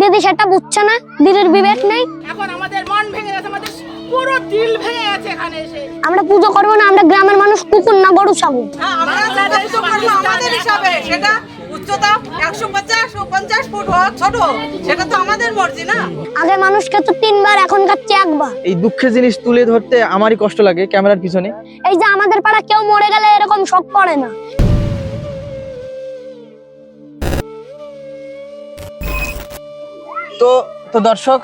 দিদি সেটা বুঝছে না দিদির বিবেক নেই। এখন আমাদের মন ভেঙে গেছে আমাদের পুরো দিল ভেঙে গেছে এখানে এসে। আমরা পুজো করব না আমরা গ্রামের মানুষ কুকুর না গরু ছাগল। করব আমাদের হিসাবে। সেটা উচ্চতা একশো পঞ্চাশ ও পঞ্চাশ ফুট হোক ছোট সেটা তো আমাদের মর্জি না। আগে মানুষকে তো তিনবার এখন খাচ্ছে একবার। এই দুঃখের জিনিস তুলে ধরতে আমারই কষ্ট লাগে ক্যামেরার পিছনে। এই যে আমাদের পাড়া কেউ মরে গেলে এরকম শখ পড়ে না। তো তো দর্শক,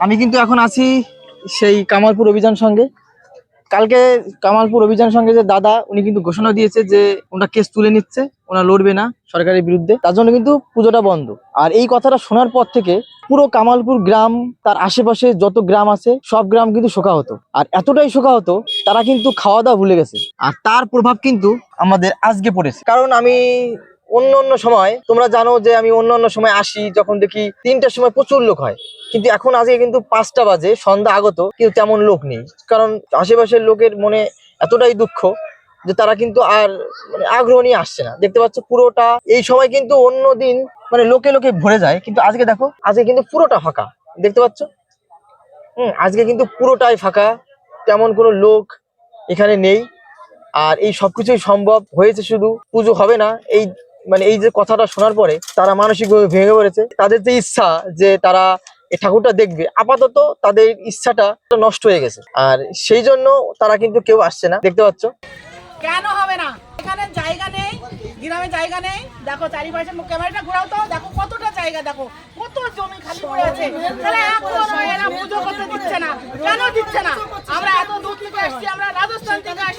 আমি কিন্তু এখন আছি সেই কামালপুর অভিযান সঙ্গে। কালকে কামালপুর অভিযান সঙ্গে যে দাদা, উনি কিন্তু ঘোষণা দিয়েছে যে ওনার কেস তুলে নিচ্ছে ওনা লড়বে না সরকারের বিরুদ্ধে। তার জন্য কিন্তু পুজোটা বন্ধ। আর এই কথাটা শোনার পর থেকে পুরো কামালপুর গ্রাম, তার আশেপাশে যত গ্রাম আছে, সব গ্রাম কিন্তু শোকা হতো আর এতটাই শোকা হতো তারা কিন্তু খাওয়া দাওয়া ভুলে গেছে। আর তার প্রভাব কিন্তু আমাদের আজকে পড়েছে। কারণ আমি অন্য অন্য সময়, তোমরা জানো যে আমি অন্য অন্য সময় আসি, যখন দেখি তিনটার সময় প্রচুর লোক হয়। কিন্তু এখন আজকে কিন্তু পাঁচটা বাজে, সন্ধ্যা আগত কিন্তু তেমন লোক নেই। কারণ আশেপাশের লোকের মনে এতটাই দুঃখ যে তারা কিন্তু আর মানে আগ্রহ নিয়ে আসছে না। দেখতে পাচ্ছ পুরোটা, এই সময় কিন্তু অন্য দিন মানে লোকে লোকে ভরে যায়। কিন্তু আজকে দেখো, আজকে কিন্তু পুরোটা ফাঁকা। দেখতে পাচ্ছ? হুম, আজকে কিন্তু পুরোটাই ফাঁকা, তেমন কোনো লোক এখানে নেই। আর এই সবকিছুই সম্ভব হয়েছে শুধু, পুজো হবে না। এই মানে এই যে কথাটা শোনার পরে তারা মানসিকভাবে ভেঙে পড়েছে। তাদের যে ইচ্ছা যে তারা এই ঠাকুরটা দেখবে, আপাতত তাদের ইচ্ছাটা নষ্ট হয়ে গেছে। আর সেই জন্য তারা কিন্তু কেউ আসছে না। দেখতে পাচ্ছ? কেন হবে না? এখানে জায়গা নেই, গ্রামে জায়গা নেই। দেখো চারিপাশে ক্যামেরাটা ঘোরাও তো। দেখো কতটা জায়গা, দেখো। কত জমি খালি পড়ে আছে। তাহলে এখনও এরা পুজো করতে দিচ্ছে না। কেন দিচ্ছে না? আমরা এত দূর থেকে আসছি, আমরা রাজস্থান থেকে আসছি।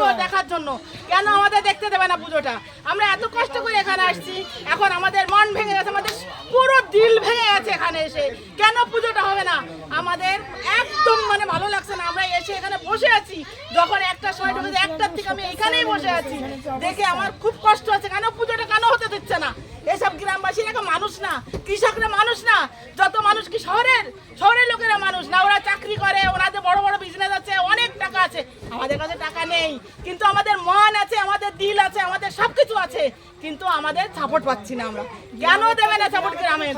পুজো দেখার জন্য। কেন আমাদের দেখতে দেবে না পুজোটা? আমরা এত কষ্ট করে এখানে আসছি, এখন আমাদের মন ভেঙে গেছে, আমাদের পুরো দিল ভেঙে গেছে এখানে এসে। কেন পুজোটা হবে না? আমাদের একদম মানে ভালো লাগছে না। আমরা এসে এখানে বসে আছি। যখন একটা সময় ঢুকেছে, একটার থেকে আমি এখানেই বসে আছি। দেখে আমার খুব কষ্ট আছে কেন পুজোটা কেন হতে দিচ্ছে না? এসব গ্রামবাসীরা একটা মানুষ না, কৃষকরা মানুষ না। যত মানুষ কি শহরের? শহরের লোকেরা মানুষ না। ওরা চাকরি করে, ওনাদের বড় বড় বিজনেস আছে, অনেক টাকা আছে। আমাদের কাছে টাকা নেই। কিন্তু আমাদের মন আছে, আমাদের দিল আছে, আমাদের সবকিছু আছে। কিন্তু আমাদের সাপোর্ট পাচ্ছি না আমরা। কেন দেবে না সাপোর্ট গ্রামে?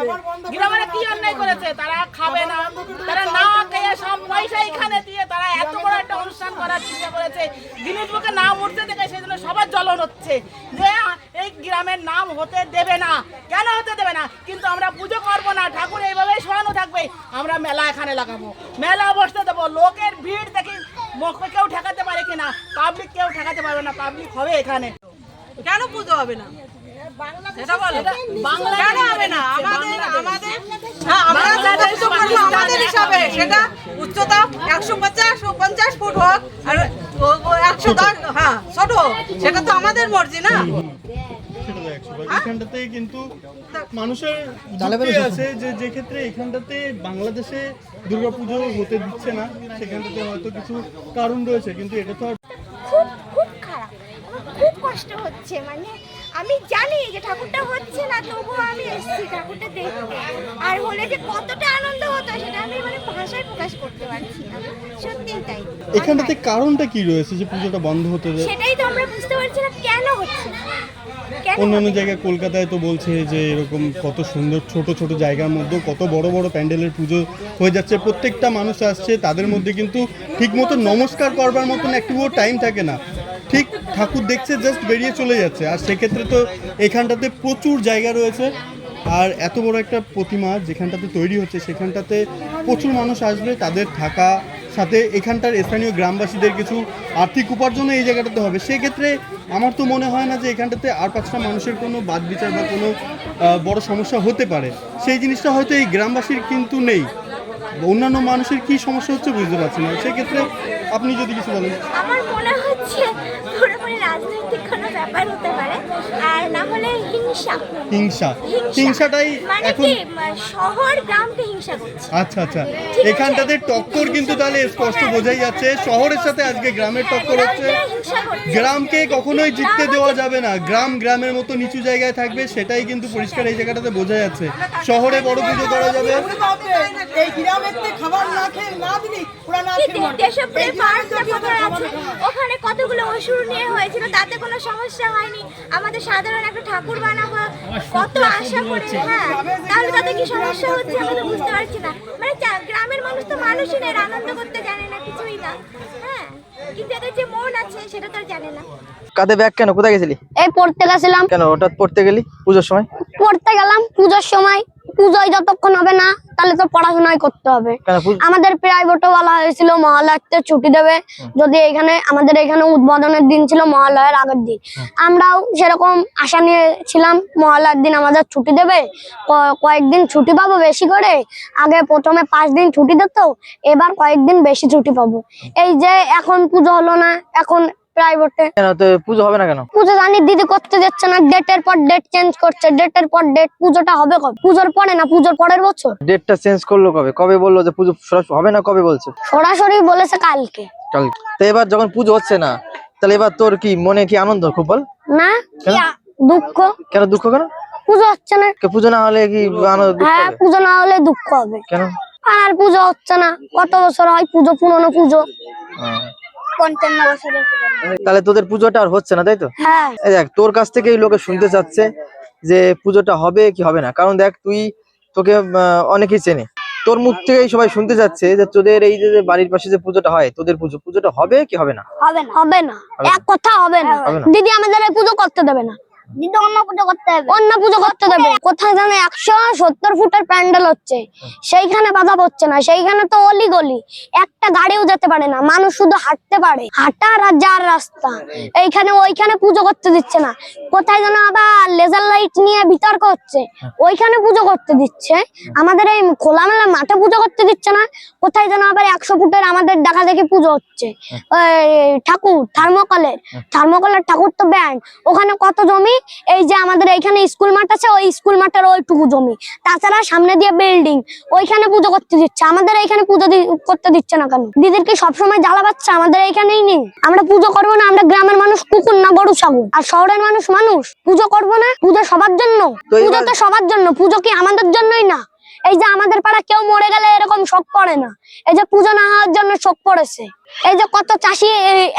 গ্রামের কি অন্যায় করেছে? তারা খাবে না। তারা না খেয়ে সব পয়সা এখানে দিয়ে তারা এত বড় একটা অনুষ্ঠান করার চিন্তা করেছে। গিনিজ বুকে নাম উঠতে দেখে সেই জন্য সবার জ্বলন হচ্ছে। যে এই গ্রামের নাম হতে দেবে না। কেন হতে দেবে না? কিন্তু আমরা পুজো করব না। ঠাকুর এইভাবেই সরানো থাকবে। আমরা মেলা এখানে লাগাবো। মেলা বসতে দেবো। লোকের ভিড় দেখি মুখ- কেউ ঠেকাতে পারে কিনা পাবলিক কেউ ঠেকাতে পারবে না পাবলিক হবে এখানে। কেন পুজো হবে না? সেটা বলো। কেন হবে না? আমাদের আমাদের হ্যাঁ আমরা যারা উচ্চ করব আমাদের হিসাবে সেটা উচ্চতা একশো পঞ্চাশ পঞ্চাশ ফুট হোক আর ও- ও একশো দশ হ্যাঁ ছোট। সেটা তো আমাদের মর্জি না? সেটা তো একশো বার। এখানটাতে কিন্তু মানুষের আছে যে যে ক্ষেত্রে এখানটাতে বাংলাদেশে দুর্গাপুজো হতে দিচ্ছে না সেখানটাতে হয়তো কিছু কারণ রয়েছে কিন্তু এটা তো আর খুব খুব খারাপ আমার খুব কষ্ট হচ্ছে মানে আমি জানি যে ঠাকুরটা হচ্ছে না তবুও আমি এসেছি ঠাকুরটা দেখতে। আর হলে যে কতটা আনন্দ হতো সেটা আমি মানে ভাষায় প্রকাশ করতে পারছি না। সত্যিই তাই। এখানটাতে কারণটা কি রয়েছে যে পুজোটা বন্ধ হতে সেটাই তো আমরা বুঝতে পারছি না কেন হচ্ছে অন্যান্য জায়গায় কলকাতায় তো বলছে যে এরকম কত সুন্দর ছোট ছোট জায়গার মধ্যে কত বড় বড় প্যান্ডেলের পুজো হয়ে যাচ্ছে। প্রত্যেকটা মানুষ আসছে তাদের মধ্যে কিন্তু ঠিকমতো নমস্কার করবার মতন একটুও টাইম থাকে না। ঠিক ঠাকুর দেখছে জাস্ট বেরিয়ে চলে যাচ্ছে। আর সেক্ষেত্রে তো এখানটাতে প্রচুর জায়গা রয়েছে। আর এত বড় একটা প্রতিমা যেখানটাতে তৈরি হচ্ছে, সেখানটাতে প্রচুর মানুষ আসবে, তাদের থাকা সাথে এখানটার স্থানীয় গ্রামবাসীদের কিছু আর্থিক উপার্জনও এই জায়গাটাতে হবে। সেক্ষেত্রে আমার তো মনে হয় না যে এখানটাতে আর পাঁচটা মানুষের কোনো বাদ বিচার বা কোনো বড় সমস্যা হতে পারে। সেই জিনিসটা হয়তো এই গ্রামবাসীর কিন্তু নেই। অন্যান্য মানুষের কি সমস্যা হচ্ছে বুঝতে পারছি না। সেক্ষেত্রে আপনি যদি কিছু বলেন। আমার মনে পুরোপুরি রাজনৈতিক কোনো ব্যাপার হতে পারে আর না হলে হিংসা। হিংসা। হিংসা। হিংসাটাই মানে এখন শহর গ্রামকে হিংসা করছে। আচ্ছা আচ্ছা। এখানটাতে টক্কর কিন্তু তাহলে স্পষ্ট বোঝাই যাচ্ছে শহরের সাথে আজকে গ্রামের টক্কর হচ্ছে। গ্রামকে কখনোই জিততে দেওয়া যাবে না। গ্রাম গ্রামের মতো নিচু জায়গায় থাকবে সেটাই কিন্তু পরিষ্কার এই জায়গাটাতে বোঝা যাচ্ছে। শহরে বড় পুজো করা যাবে। এই গ্রামের খাবার না খেয়ে না দিলি ওরা না কি দে- দেশপ্রিয় পার্ক কথা আছে? ওখানে কতগুলো অসুর নিয়ে হয়েছিল তাতে কোনো সমস্যা হয়নি। আমাদের সাধারণ একটা ঠাকুর বানাবো কত আশা করে হ্যাঁ। তাহলে তাদের কি সমস্যা হচ্ছে? আমরা বুঝতে পারছি না। মানে গ্রামের মানুষ তো মানুষই না এরা আনন্দ করতে জানে না। কিন্তু এদের যে মন আছে সেটা তো জানে না। কাঁধে ব্যাগ কেন? কোথায় গেছিলি? এই পড়তে গেছিলাম। কেন? হঠাৎ পড়তে গেলি পুজোর সময়? পড়তে গেলাম পুজোর সময়। পুজোয় যতক্ষণ হবে না তাহলে তো পড়াশোনাই করতে হবে। আমাদের প্রাইভেটও বলা হয়েছিল মহালয়াতে ছুটি দেবে। যদি এখানে আমাদের এখানে উদ্বোধনের দিন ছিল মহালয়ার আগের দিন। আমরাও সেরকম আশা নিয়ে ছিলাম মহালয়ার দিন আমাদের ছুটি দেবে। কয়েকদিন ছুটি পাবো বেশি করে। আগে প্রথমে পাঁচ দিন ছুটি দিত এবার কয়েকদিন বেশি ছুটি পাবো। এই যে এখন পুজো হলো না এখন প্রাইভেটে কেন? তো পুজো হবে না কেন? পুজো জানি দিদি করতে যাচ্ছে না ডেটের পর ডেট চেঞ্জ করছে ডেটের পর ডেট পুজোটা হবে কবে? পুজোর পরে না পুজোর পরের বছর? ডেটটা চেঞ্জ করল কবে? কবে বলল যে পুজো হবে না কবে বলছে? সরাসরি বলেছে কালকে। কাল তো এবার যখন পুজো হচ্ছে না তাহলে এবার তোর কি মনে কি আনন্দ খুব বল? না দুঃখ। কেন দুঃখ কেন? পুজো হচ্ছে না। কে পুজো না হলে কি আনন্দ হ্যাঁ পুজো না হলে দুঃখ হবে। কেন? আর পুজো হচ্ছে না। কত বছর হয় পুজো পুরনো পুজো? হ্যাঁ। পঞ্চান্ন বছরের তাহলে তোদের পুজোটা আর হচ্ছে না তাই তো? হ্যাঁ। দেখ তোর কাছ থেকেই লোকে শুনতে চাচ্ছে যে পুজোটা হবে কি হবে না। কারণ দেখ তুই তোকে আহ, অনেকেই চেনে। তোর মুখ থেকেই সবাই শুনতে যাচ্ছে যে তোদের এই যে যে বাড়ির পাশে যে পুজোটা হয় তোদের পুজো পুজোটা হবে কি হবে না? হবে না। হবে না। হবে এক কথা হবে না। দিদি আমাদের পুজো করতে দেবে না। দিদি অন্য পুজো করতে হবে। অন্য পুজো করতে দেবে। কোথায় জানে একশো সত্তর ফুটের প্যান্ডেল হচ্ছে। সেইখানে বাধা পড়ছে না। সেইখানে তো অলি গলি। একটা গাড়িও যেতে পারে না। মানুষ শুধু হাঁটতে পারে। হাঁটার আর যার রাস্তা। এইখানে ওইখানে পুজো করতে দিচ্ছে না। কোথায় যেন আবার লেজার লাইট নিয়ে বিতর্ক হচ্ছে। ওইখানে পুজো করতে দিচ্ছে। আমাদের এই খোলামেলা মাঠে পুজো করতে দিচ্ছে না। কোথায় যেন আবার একশো ফুটের আমাদের দেখা দেখি পুজো হচ্ছে। ওই ঠাকুর থার্মোকলের। থার্মোকলের ঠাকুর তো ব্যান্ড। ওখানে কত জমি? এই যে আমাদের এইখানে স্কুল মাঠ আছে ওই স্কুল মাঠের ওইটুকু জমি। তাছাড়া সামনে দিয়ে বিল্ডিং ওইখানে পুজো করতে দিচ্ছে। আমাদের এইখানে পুজো করতে দিচ্ছে না কেন? দিদির কি সবসময় জ্বালা পাচ্ছে আমাদের এখানেই নেই। আমরা পুজো করব না আমরা গ্রামের মানুষ কুকুর না গরু ছাগল। আর শহরের মানুষ মানুষ পুজো করব না পুজো সবার জন্য। পুজো তো সবার জন্য পুজো কি আমাদের জন্যই না? এই যে আমাদের পাড়া কেউ মরে গেলে এরকম শোক পড়ে না। এই যে পুজো না হওয়ার জন্য শোক পড়েছে। এই যে কত চাষি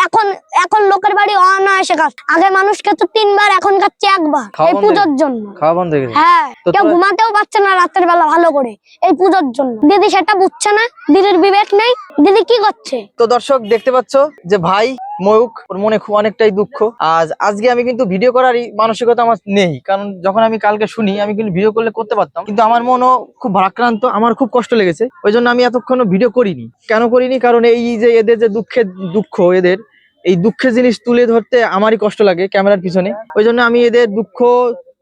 এখন এখন লোকের বাড়ি অনায়াসে খাস। আগে মানুষকে তো তিনবার এখন খাচ্ছে একবার এই পুজোর জন্য। খাওয়া বন্ধ হয়ে গেছে। হ্যাঁ কেউ ঘুমাতেও পারছে না রাতের বেলা ভালো করে এই পুজোর জন্য। দিদি সেটা বুঝছে না দিদির বিবেক নেই। দিদি কি করছে? তো দর্শক দেখতে পাচ্ছ যে ভাই ময়ূক ওর মনে খুব অনেকটাই দুঃখ। আজ আজকে আমি কিন্তু ভিডিও করারই মানসিকতা আমার নেই। কারণ যখন আমি কালকে শুনি আমি কিন্তু ভিডিও করলে করতে পারতাম। কিন্তু আমার মনও খুব ভারাক্রান্ত আমার খুব কষ্ট লেগেছে। ওই জন্য আমি এতক্ষণ ভিডিও করিনি। কেন করিনি? কারণ এই যে এদের যে দুঃখের দুঃখ এদের, এই দুঃখের জিনিস তুলে ধরতে আমারই কষ্ট লাগে ক্যামেরার পিছনে। ওই জন্য আমি এদের দুঃখ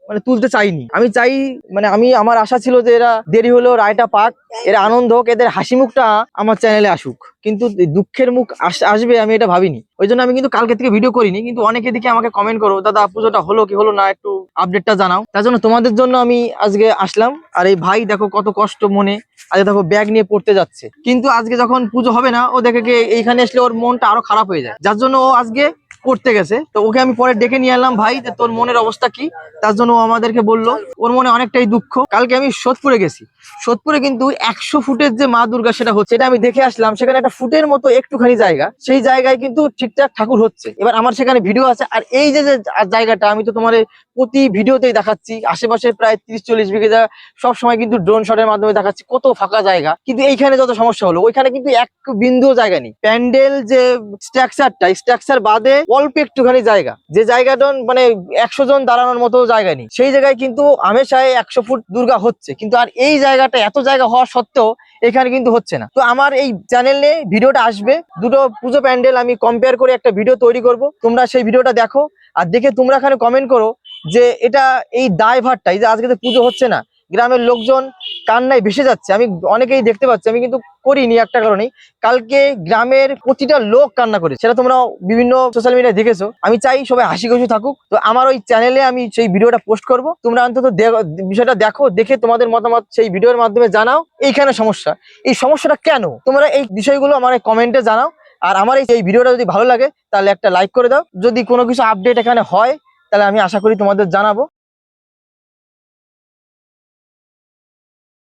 মানে তুলতে চাইনি। আমি চাই মানে আমি, আমার আশা ছিল যে এরা দেরি হলেও রায়টা পাক, এরা আনন্দ হোক, এদের হাসি মুখটা আমার চ্যানেলে আসুক। কিন্তু দুঃখের মুখ আস- আসবে আমি এটা ভাবিনি। ওই জন্য আমি কিন্তু কালকে থেকে ভিডিও করিনি, কিন্তু অনেকে দিকে আমাকে কমেন্ট করো, দাদা, পুজোটা হলো কি হলো না? একটু আপডেটটা জানাও। তার জন্য তোমাদের জন্য আমি আজকে আসলাম। আর এই ভাই দেখো কত কষ্ট মনে, আজকে দেখো ব্যাগ নিয়ে পড়তে যাচ্ছে। কিন্তু আজকে যখন পুজো হবে না, ও দেখে এইখানে আসলে ওর মনটা আরও খারাপ হয়ে যায়। যার জন্য ও আজকে পড়তে গেছে। তো ওকে আমি পরে ডেকে নিয়ে এলাম, ভাই, যে তোর মনের অবস্থা কি? তার জন্য ও আমাদেরকে বলল, ওর মনে অনেকটাই দুঃখ। কালকে আমি সোদপুরে গেছি। সোদপুরে কিন্তু একশো ফুটের যে মা দুর্গা সেটা হচ্ছে এটা আমি দেখে আসলাম। সেখানে একটা ফুটের মতো একটুখানি জায়গা। সেই জায়গায় কিন্তু ঠিকঠাক ঠাকুর হচ্ছে। এবার আমার সেখানে ভিডিও আছে। আর এই যে জায়গাটা, আমি তো তোমার প্রতি ভিডিওতেই দেখাচ্ছি। আশেপাশে প্রায় তিরিশ চল্লিশ বিঘে সব সময় কিন্তু ড্রোন শটের মাধ্যমে দেখাচ্ছি। কত ফাঁকা জায়গা। কিন্তু এইখানে যত সমস্যা হলো, ওইখানে কিন্তু এক বিন্দুও জায়গা নেই। প্যান্ডেল যে স্ট্রাকচারটা স্ট্রাকচার বাদে অল্প একটুখানি জায়গা। যে জায়গাটা মানে একশো জন দাঁড়ানোর মতো জায়গা নেই। সেই জায়গায় কিন্তু হামেশায় একশো ফুট দুর্গা হচ্ছে। কিন্তু আর এই জায়গাটা এত জায়গা হওয়া সত্ত্বেও এখানে কিন্তু হচ্ছে না। তো আমার এই চ্যানেলে ভিডিওটা আসবে। দুটো পুজো প্যান্ডেল আমি কম্পেয়ার করে একটা ভিডিও তৈরি করব। তোমরা সেই ভিডিওটা দেখো। আর দেখে তোমরা এখানে কমেন্ট করো যে এটা এই দায়ভারটা, এই যে আজকে তো পুজো হচ্ছে না গ্রামের লোকজন কান্নায় ভেসে যাচ্ছে। আমি অনেকেই দেখতে পাচ্ছি, আমি কিন্তু করিনি একটা কারণেই। কালকে গ্রামের প্রতিটা লোক কান্না করে সেটা তোমরা বিভিন্ন সোশ্যাল মিডিয়ায় দেখেছ। আমি চাই সবাই হাসি খুশি থাকুক। তো আমার ওই চ্যানেলে আমি সেই ভিডিওটা পোস্ট করব। তোমরা অন্তত বিষয়টা দেখো, দেখে তোমাদের মতামত সেই ভিডিওর মাধ্যমে জানাও। এইখানে সমস্যা। এই সমস্যাটা কেন? তোমরা এই বিষয়গুলো আমার কমেন্টে জানাও। আর আমার এই ভিডিওটা যদি ভালো লাগে, তাহলে একটা লাইক করে দাও। যদি কোনো কিছু আপডেট এখানে হয়, তাহলে আমি আশা করি তোমাদের জানাব।